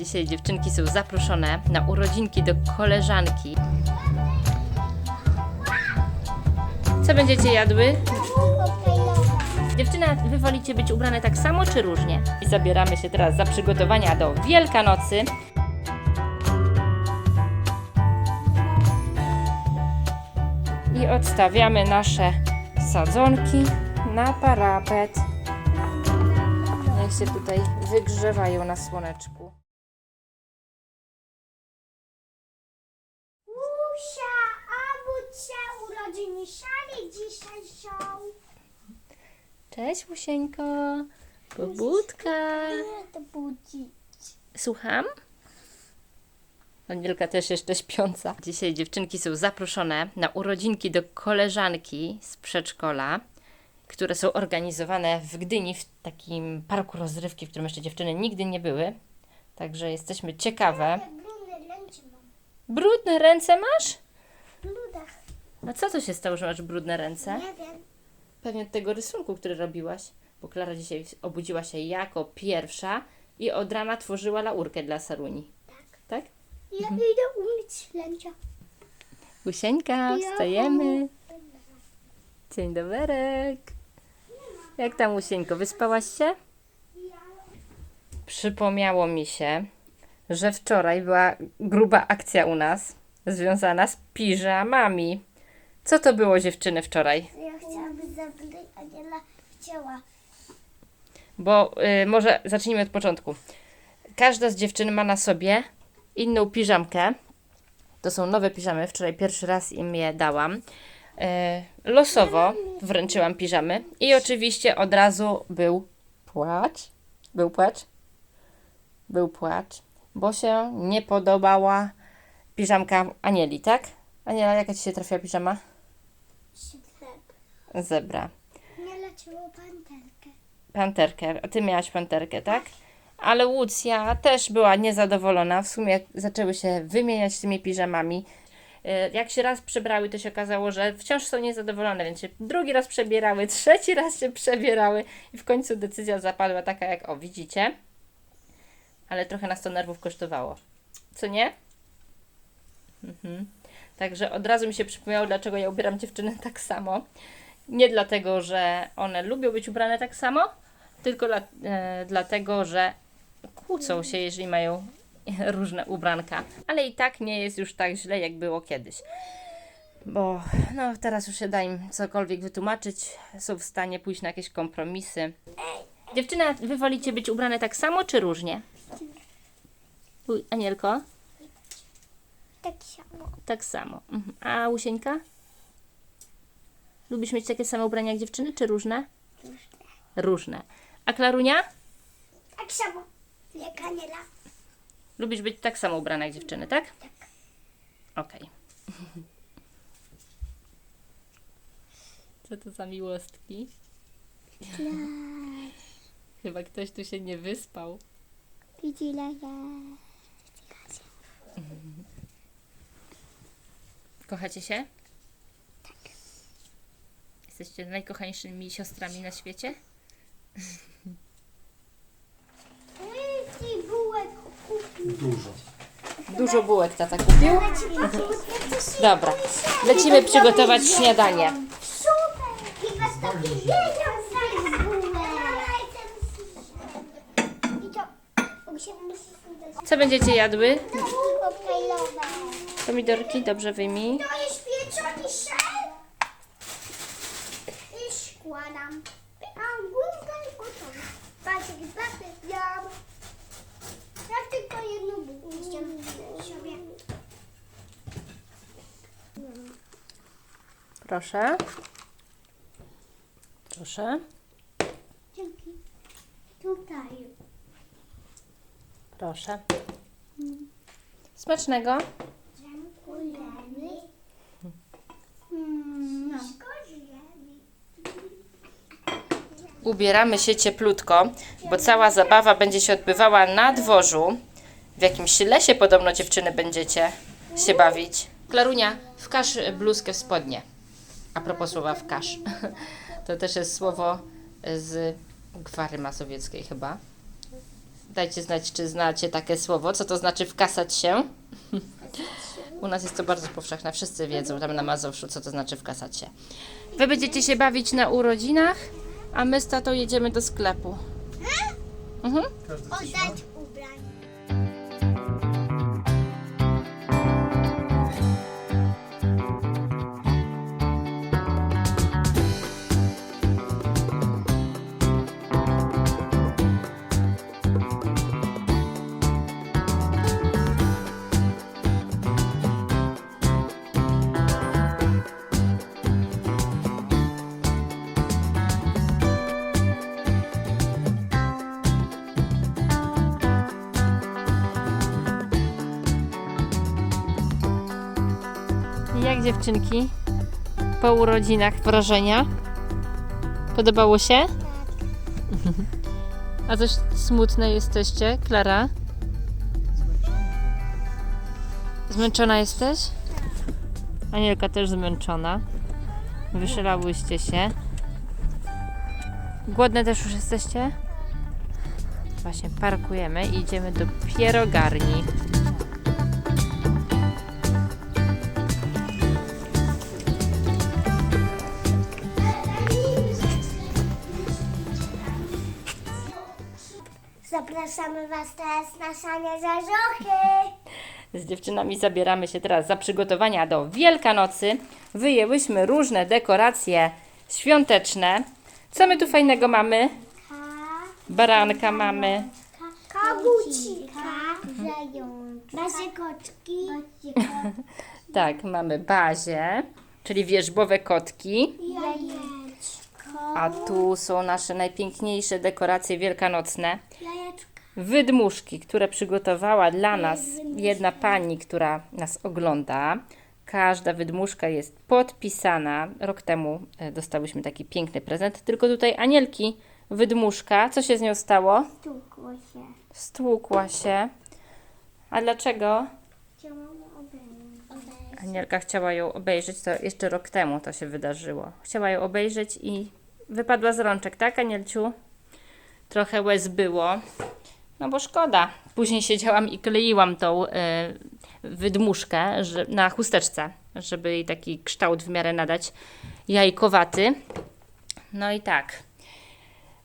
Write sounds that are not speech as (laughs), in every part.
Dzisiaj dziewczynki są zaproszone na urodzinki do koleżanki. Co będziecie jadły? Dziewczyna, wy wolicie być ubrane tak samo czy różnie? I zabieramy się teraz za przygotowania do Wielkanocy. I odstawiamy nasze sadzonki na parapet. Niech się tutaj wygrzewają na słoneczku. Usia, Abucia, urodziny szali dzisiaj są. Cześć, Musieńko. Pobudka. To budzi. Słucham? Anielka też jeszcze śpiąca. Dzisiaj dziewczynki są zaproszone na urodzinki do koleżanki z przedszkola, które są organizowane w Gdyni, w takim parku rozrywki, w którym jeszcze dziewczyny nigdy nie były. Także jesteśmy ciekawe. Jak brudne ręce mam. Brudne ręce masz? W brudach. A co to się stało, że masz brudne ręce? Nie wiem. Pewnie od tego rysunku, który robiłaś. Bo Klara dzisiaj obudziła się jako pierwsza i od rana tworzyła laurkę dla Saruni. Tak. Tak? Ja idę umyć ręce. Husieńka, wstajemy. Dzień doberek. Jak tam, Husieńko, wyspałaś się? Przypomniało mi się, że wczoraj była gruba akcja u nas związana z piżamami. Co to było, dziewczyny, wczoraj? Ja chciałabym zabrać, Aniela chciała. Bo y, może zacznijmy od początku. Każda z dziewczyn ma na sobie inną piżamkę. To są nowe piżamy. Wczoraj pierwszy raz im je dałam. Y, losowo wręczyłam piżamy. I oczywiście od razu był płacz. Był płacz. Był płacz. Bo się nie podobała piżamka Anieli, tak? Aniela, jaka Ci się trafiła piżama? Ślep. Zebra. Nie leciło panterkę. panterkę. A ty miałaś panterkę, tak? Ale Łucja też była niezadowolona. W sumie zaczęły się wymieniać tymi piżamami. E, Jak się raz przebrały, to się okazało, że wciąż są niezadowolone, więc się drugi raz przebierały, (laughs) trzeci raz się przebierały i w końcu decyzja zapadła taka, jak o, widzicie. Ale trochę nas to nerwów kosztowało. Co nie? Mhm. Także od razu mi się przypomniało, dlaczego ja ubieram dziewczyny tak samo. Nie dlatego, że one lubią być ubrane tak samo, tylko dla, e, dlatego, że kłócą się, jeżeli mają różne ubranka. Ale i tak nie jest już tak źle, jak było kiedyś. Bo no, teraz już się da im cokolwiek wytłumaczyć, są w stanie pójść na jakieś kompromisy. Dziewczyna, wy wolicie być ubrane tak samo, czy różnie? Uj, Anielko? Tak samo. Tak samo. Mhm. A Łusieńka? Lubisz mieć takie same ubrania jak dziewczyny, czy różne? Różne. A Klarunia? Tak samo. Jak Aniela. Lubisz być tak samo ubrana jak dziewczyny, tak? Tak. Okej. (laughs) Co to za miłostki? Chyba ktoś tu się nie wyspał. Widzi leje. Kochacie się? Tak. Jesteście najkochańszymi siostrami na świecie? Ty bułek kupił. Dużo. Dużo bułek tata kupił. Dobra, lecimy przygotować śniadanie. Super! I was taki wiedział z bułek. I to musimy Co będziecie jadły? Pomidorki, dobrze wyjmij. To jest pieczony ser. I składam. A główka jest gotowa. Patrzcie, patrzcie, ja... Ja tylko jedną bułkę sobie. Proszę. Proszę. Dzięki. Tutaj. Proszę. Smacznego. Ubieramy się cieplutko, bo cała zabawa będzie się odbywała na dworzu. W jakimś lesie podobno dziewczyny będziecie się bawić. Klarunia, wkaż bluzkę w spodnie. A propos słowa wkaż. (laughs) To też jest słowo z gwary masowieckiej chyba. Dajcie znać, czy znacie takie słowo. Co to znaczy wkasać się? U nas jest to bardzo powszechne. Wszyscy wiedzą tam na Mazowszu, co to znaczy wkasać się. Wy będziecie się bawić na urodzinach, a my z tatą jedziemy do sklepu. Mhm. Oddać dziewczynki? Po urodzinach wrażenia? Podobało się? A coś smutne jesteście, Klara? Zmęczona jesteś? Anielka też zmęczona. Wyszalałyście się. Głodne też już jesteście? Właśnie parkujemy i idziemy do pierogarni. Zapraszamy Was teraz na sanie zarzochy. Z dziewczynami zabieramy się teraz za przygotowania do Wielkanocy. Wyjęłyśmy różne dekoracje świąteczne. Co my tu fajnego mamy? Baranka mamy. Kabucika. Zajączka. Nasze koczki. (laughs) Tak, mamy bazie, czyli wierzbowe kotki. Jajeczko. A tu są nasze najpiękniejsze dekoracje wielkanocne. Jajeczka. Wydmuszki, które przygotowała dla nas jedna pani, która nas ogląda. Każda wydmuszka jest podpisana. Rok temu e, dostałyśmy taki piękny prezent. Tylko tutaj Anielki wydmuszka. Co się z nią stało? Stukło się. Stłukła się. A dlaczego? Chciałam obejrzeć. Anielka chciała ją obejrzeć, to jeszcze rok temu to się wydarzyło. Chciała ją obejrzeć i wypadła z rączek, tak Anielciu? Trochę łez było. No bo szkoda. Później siedziałam i kleiłam tą y, wydmuszkę że, na chusteczce, żeby jej taki kształt w miarę nadać jajkowaty. No i tak.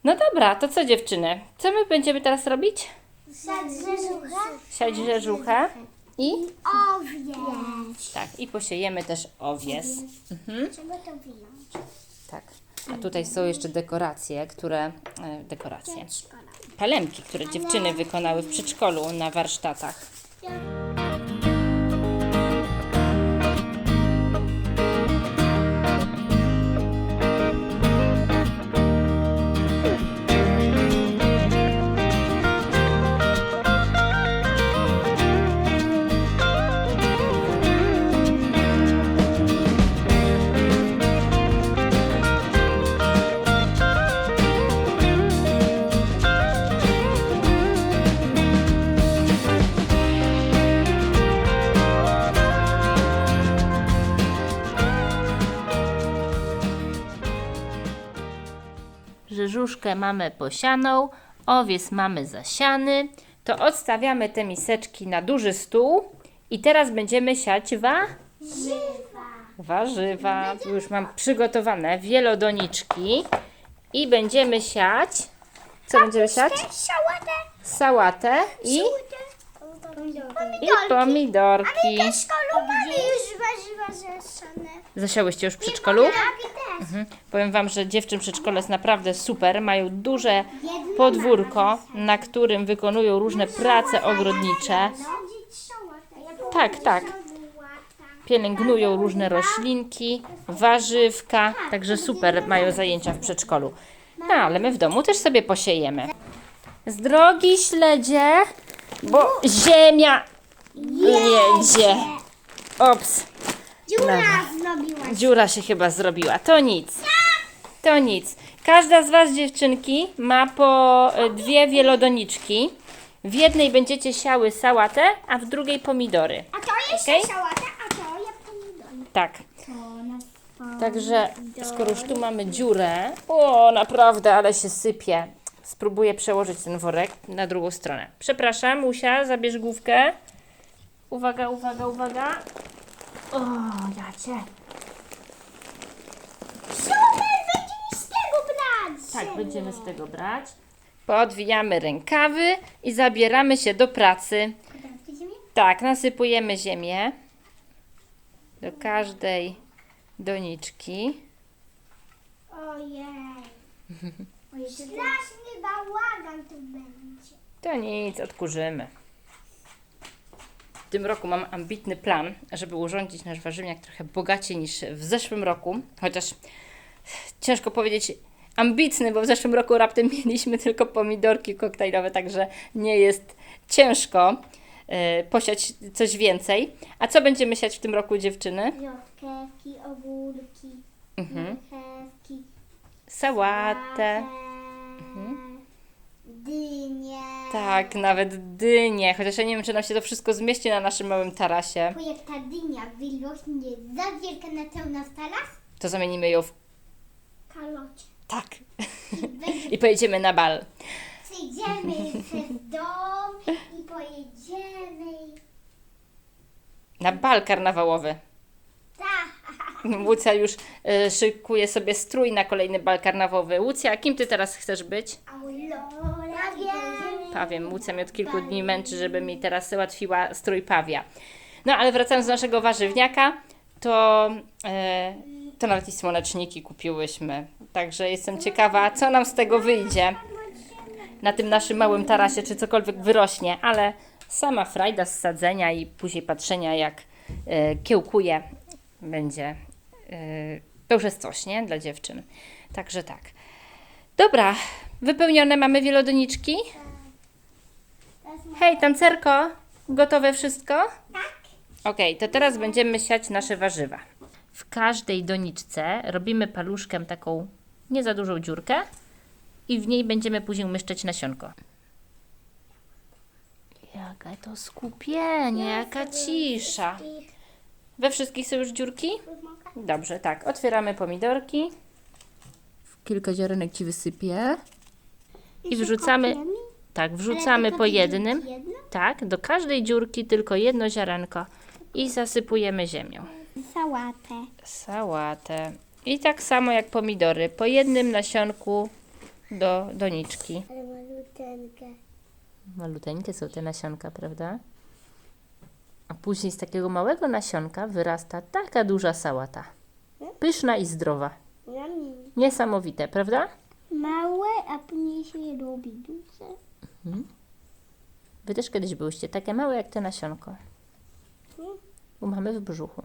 No dobra, to co dziewczyny? Co my będziemy teraz robić? Sad rzeżucha. Siać rzeżuchę i Owiec. tak, i posiejemy też owies. Mhm. Trzeba to wyjąć. Tak. A tutaj są jeszcze dekoracje, które. E, dekoracje. Palemki, które dziewczyny wykonały w przedszkolu na warsztatach. Rzeżuszkę mamy posianą, owies mamy zasiany. To odstawiamy te miseczki na duży stół i teraz będziemy siać wa warzywa. Tu już mam przygotowane wielodoniczki i będziemy siać. Co będziemy siać? Sałatę. Sałatę i, i pomidorki. Szkolubami już warzywa zeszane. Zasiałyście już w przedszkolu? Też. Mhm. Powiem Wam, że dziewczyn w przedszkole jest naprawdę super. Mają duże podwórko, na którym wykonują różne prace ogrodnicze. Tak, tak. Pielęgnują różne roślinki, warzywka, także super mają zajęcia w przedszkolu. No, ale my w domu też sobie posiejemy. Z drogi śledzie, bo ziemia jedzie. Ops. Dziura zrobiła. Dziura się chyba zrobiła. To nic. To nic. Każda z Was, dziewczynki, ma po e, dwie wielodoniczki. W jednej będziecie siały sałatę, a w drugiej pomidory. A to jeszcze Okej. sałata, a to ja pomidory. Tak. To na Także skoro już tu mamy dziurę, o naprawdę, ale się sypie. Spróbuję przełożyć ten worek na drugą stronę. Przepraszam, Musia, zabierz główkę. Uwaga, uwaga, uwaga. O, ja cię. Super, będziemy z tego brać. Tak, będziemy z tego brać. Podwijamy rękawy i zabieramy się do pracy. Tak, nasypujemy ziemię do każdej doniczki. Ojej. Bałagan tu będzie. To nic, odkurzymy. W tym roku mam ambitny plan, żeby urządzić nasz warzywniak trochę bogaciej niż w zeszłym roku. Chociaż ciężko powiedzieć ambitny, bo w zeszłym roku raptem (laughs) mieliśmy tylko pomidorki koktajlowe, także nie jest ciężko e, posiać coś więcej. A co będziemy siać w tym roku, dziewczyny? Rzodkiewki, ogórki, Mhm. marchewki, Sałatę. Dynie. Tak, nawet dynie. Chociaż ja nie wiem, czy nam się to wszystko zmieści na naszym małym tarasie. Bo jak ta dynia wyrośnie za wielka na cały nasz taras, To zamienimy ją w kalocie. tak. I (laughs) będzie I pojedziemy na bal. Przyjdziemy przez dom i pojedziemy. Na bal karnawałowy. Tak. (laughs) Łucja już y, szykuje sobie strój na kolejny bal karnawałowy. Łucja, kim ty teraz chcesz być? Aurora, Pawiem. Łucja mnie od kilku dni męczy, żeby mi teraz załatwiła strój pawia. No ale wracając do naszego warzywniaka, to, e, to nawet i słoneczniki kupiłyśmy. Także jestem ciekawa, co nam z tego wyjdzie na tym naszym małym tarasie, czy cokolwiek wyrośnie, ale sama frajda z sadzenia i później patrzenia, jak e, kiełkuje, będzie. E, to już jest coś, nie? Dla dziewczyn. Także tak. Dobra, wypełnione mamy wielodoniczki. Hej, tancerko, gotowe wszystko? Tak. Okej, to teraz będziemy siać nasze warzywa. W każdej doniczce robimy paluszkiem taką nie za dużą dziurkę i w niej będziemy później umieszczać nasionko. Jaka to skupienie, jaka cisza. We wszystkich są już dziurki? Dobrze, tak. Otwieramy pomidorki. Kilka ziarenek Ci wysypię. I wrzucamy, tak, wrzucamy po jednym. Jedno? Tak, do każdej dziurki tylko jedno ziarenko i zasypujemy ziemią. Sałatę. Sałatę. I tak samo jak pomidory, po jednym nasionku do doniczki. Ale maluteńkę. Maluteńkie są te nasionka, prawda? A później z takiego małego nasionka wyrasta taka duża sałata. Pyszna i zdrowa. Niesamowite, prawda? Małe, a później się robi duże. Wy też kiedyś byłyście takie małe jak te nasionko. Bo mamy w brzuchu.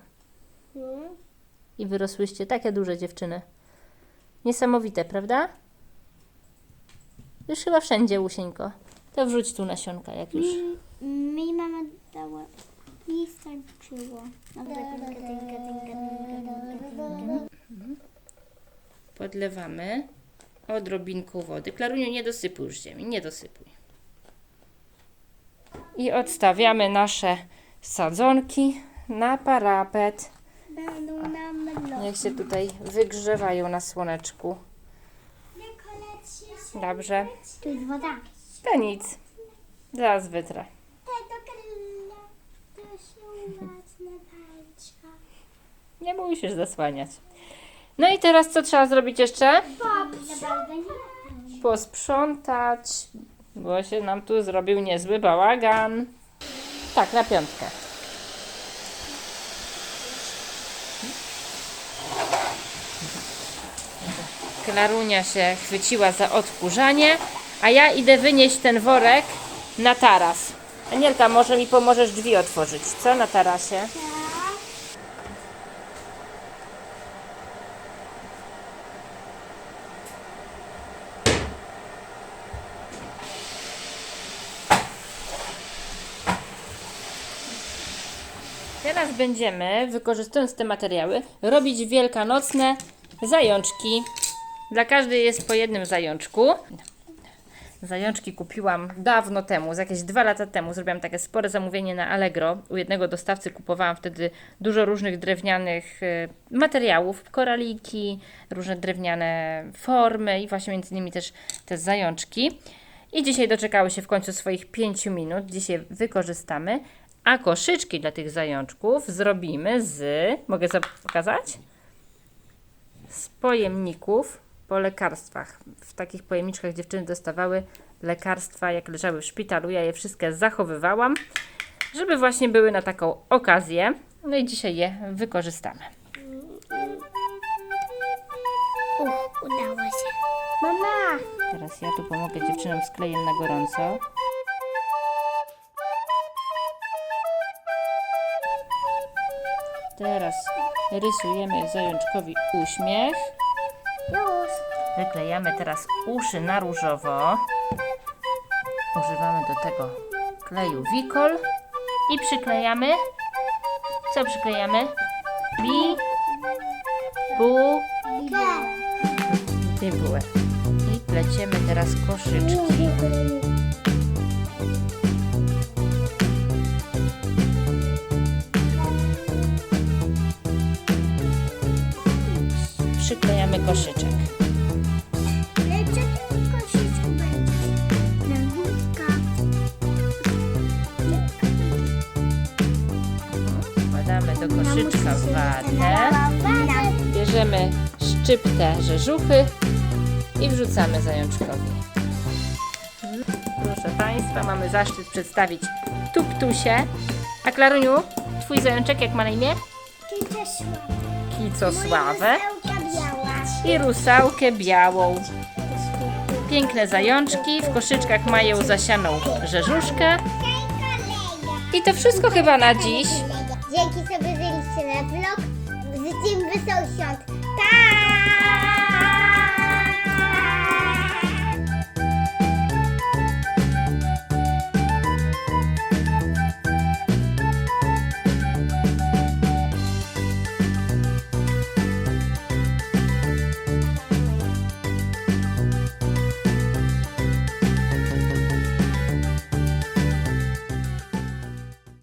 I wyrosłyście takie duże dziewczyny. Niesamowite, prawda? Już chyba wszędzie, Łusieńko. To wrzuć tu nasionka, jak już. Mi mama dała. Mi starczyło. Dobra, tynka, tynka, tynka, tynka, tynka. Podlewamy odrobinką wody. Klaruniu, nie dosypuj już ziemi, nie dosypuj. I odstawiamy nasze sadzonki na parapet. Będą nam mydlo. Niech się tutaj wygrzewają na słoneczku. Dobrze. Tu jest woda. To nic. Zaraz wytrę. Nie musisz zasłaniać. No i teraz co trzeba zrobić jeszcze? Posprzątać, bo się nam tu zrobił niezły bałagan. Tak, na piątkę. Klarunia się chwyciła za odkurzanie, a ja idę wynieść ten worek na taras. Anielka, może mi pomożesz drzwi otworzyć, co na tarasie? Teraz będziemy, wykorzystując te materiały, robić wielkanocne zajączki. Dla każdej jest po jednym zajączku. Zajączki kupiłam dawno temu, z jakieś dwa lata temu. Zrobiłam takie spore zamówienie na Allegro. U jednego dostawcy kupowałam wtedy dużo różnych drewnianych y, materiałów, koraliki, różne drewniane formy i właśnie między innymi też te zajączki. I dzisiaj doczekały się w końcu swoich 5 minut. Dzisiaj wykorzystamy. A koszyczki dla tych zajączków zrobimy z. Mogę za- pokazać? Z pojemników po lekarstwach. W takich pojemniczkach dziewczyny dostawały lekarstwa, jak leżały w szpitalu. Ja je wszystkie zachowywałam, żeby właśnie były na taką okazję. No i dzisiaj je wykorzystamy. Uch, udało się. Mama! Teraz ja tu pomogę dziewczynom z klejem na gorąco. Teraz rysujemy zajączkowi uśmiech. Już. Wyklejamy teraz uszy na różowo. Używamy do tego kleju Wikol i przyklejamy. Co przyklejamy? Bi, bu, i bułę. I pleciemy teraz koszyczki. Koszyczek. Będzie. Lewówka. Wkładamy do koszyczka watę. Bierzemy szczyptę rzeżuchy i wrzucamy zajączkowi. Proszę Państwa, mamy zaszczyt przedstawić Tuptusie. A Klaruniu, Twój zajączek jak ma na imię? Kicosławę biała. I rusałkę białą. Piękne zajączki, w koszyczkach mają zasianą rzeżuszkę. I to wszystko chyba na dziś. Dzięki że byliście na vlog. Życzę wesołych świąt. Tak!